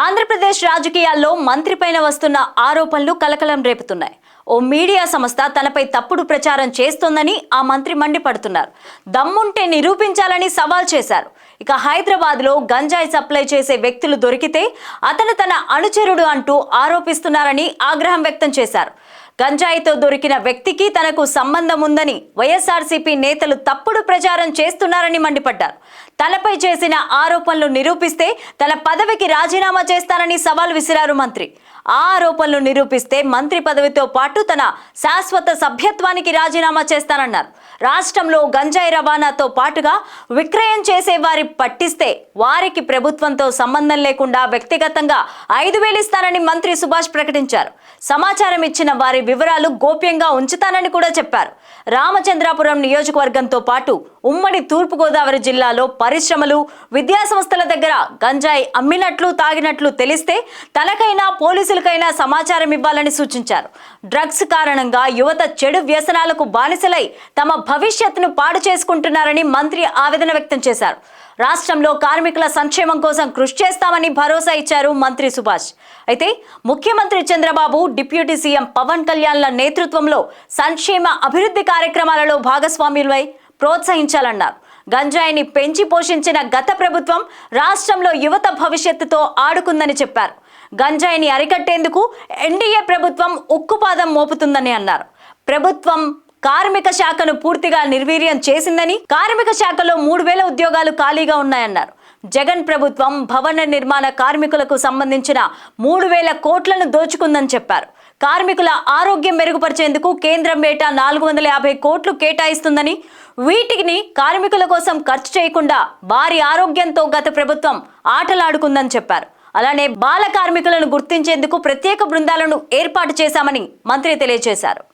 ఆంధ్రప్రదేశ్ రాజకీయాల్లో మంత్రిపైన వస్తున్న ఆరోపణలు కలకలం రేపుతున్నాయి. ఓ మీడియా సంస్థ తనపై తప్పుడు ప్రచారం చేస్తోందని ఆ మంత్రి మండిపడుతున్నారు. దమ్ముంటే నిరూపించాలని సవాల్ చేశారు. ఇక హైదరాబాద్లో గంజాయి సప్లై చేసే వ్యక్తులు దొరికితే అతను తన అనుచరుడు అంటూ ఆరోపిస్తున్నారని ఆగ్రహం వ్యక్తం చేశారు. గంజాయితో దొరికిన వ్యక్తికి తనకు సంబంధం ఉందని వైఎస్ఆర్సీపీ నేతలు తప్పుడు ప్రచారం చేస్తున్నారని మండిపడ్డారు. తనపై చేసిన ఆరోపణలు నిరూపిస్తే తన పదవికి రాజీనామా చేస్తానని సవాల్ విసిరారు మంత్రి. ఆ ఆరోపణలు నిరూపిస్తే మంత్రి పదవితో పాటు తన శాశ్వత సభ్యత్వానికి రాజీనామా చేస్తానన్నారు. రాష్ట్రంలో గంజాయి రవాణాతో పాటుగా విక్రయం చేసే వారి పట్టిస్తే వారికి ప్రభుత్వంతో సంబంధం లేకుండా వ్యక్తిగతంగా ఐదు వేలు ఇస్తానని మంత్రి సుభాష్ ప్రకటించారు. సమాచారం ఇచ్చిన వారి వివరాలు గోప్యంగా ఉంచుతానని కూడా చెప్పారు. రామచంద్రాపురం నియోజకవర్గంతో పాటు ఉమ్మడి తూర్పుగోదావరి జిల్లాలో పరిశ్రమలు విద్యాసంస్థల దగ్గర గంజాయి అమ్మినట్లు తాగినట్లు తెలిస్తే తనకైనా పోలీసులకైనా సమాచారం ఇవ్వాలని సూచించారు. డ్రగ్స్ కారణంగా యువత చెడు వ్యసనాలకు బానిసలై తమ భవిష్యత్తును పాడు చేసుకుంటున్నారని మంత్రి ఆవేదన వ్యక్తం చేశారు. రాష్ట్రంలో కార్మికుల సంక్షేమం కోసం కృషి చేస్తామని భరోసా ఇచ్చారు మంత్రి సుభాష్. అయితే ముఖ్యమంత్రి చంద్రబాబు డిప్యూటీ సీఎం పవన్ కళ్యాణ్ల నేతృత్వంలో సంక్షేమ అభివృద్ధి కార్యక్రమాలలో భాగస్వామ్యులై ప్రోత్సహించాలన్నారు. గంజాయిని పెంచి పోషించిన గత ప్రభుత్వం రాష్ట్రంలో యువత భవిష్యత్తుతో ఆడుకుందని చెప్పారు. గంజాయిని అరికట్టేందుకు ఎన్డీఏ ప్రభుత్వం ఉక్కుపాదం మోపుతుందని అన్నారు. ప్రభుత్వం కార్మిక శాఖను పూర్తిగా నిర్వీర్యం చేసిందని కార్మిక శాఖలో మూడు వేల ఉద్యోగాలు ఖాళీగా ఉన్నాయన్నారు. జగన్ ప్రభుత్వం భవన నిర్మాణ కార్మికులకు సంబంధించిన మూడు వేల కోట్లను దోచుకుందని చెప్పారు. కార్మికుల ఆరోగ్యం మెరుగుపరిచేందుకు కేంద్రం ఏటా నాలుగు వందల యాభై కోట్లు కేటాయిస్తుందని వీటిని కార్మికుల కోసం ఖర్చు చేయకుండా వారి ఆరోగ్యంతో గత ప్రభుత్వం ఆటలాడుకుందని చెప్పారు. అలానే బాల కార్మికులను గుర్తించేందుకు ప్రత్యేక బృందాలను ఏర్పాటు చేశామని మంత్రి తెలియజేశారు.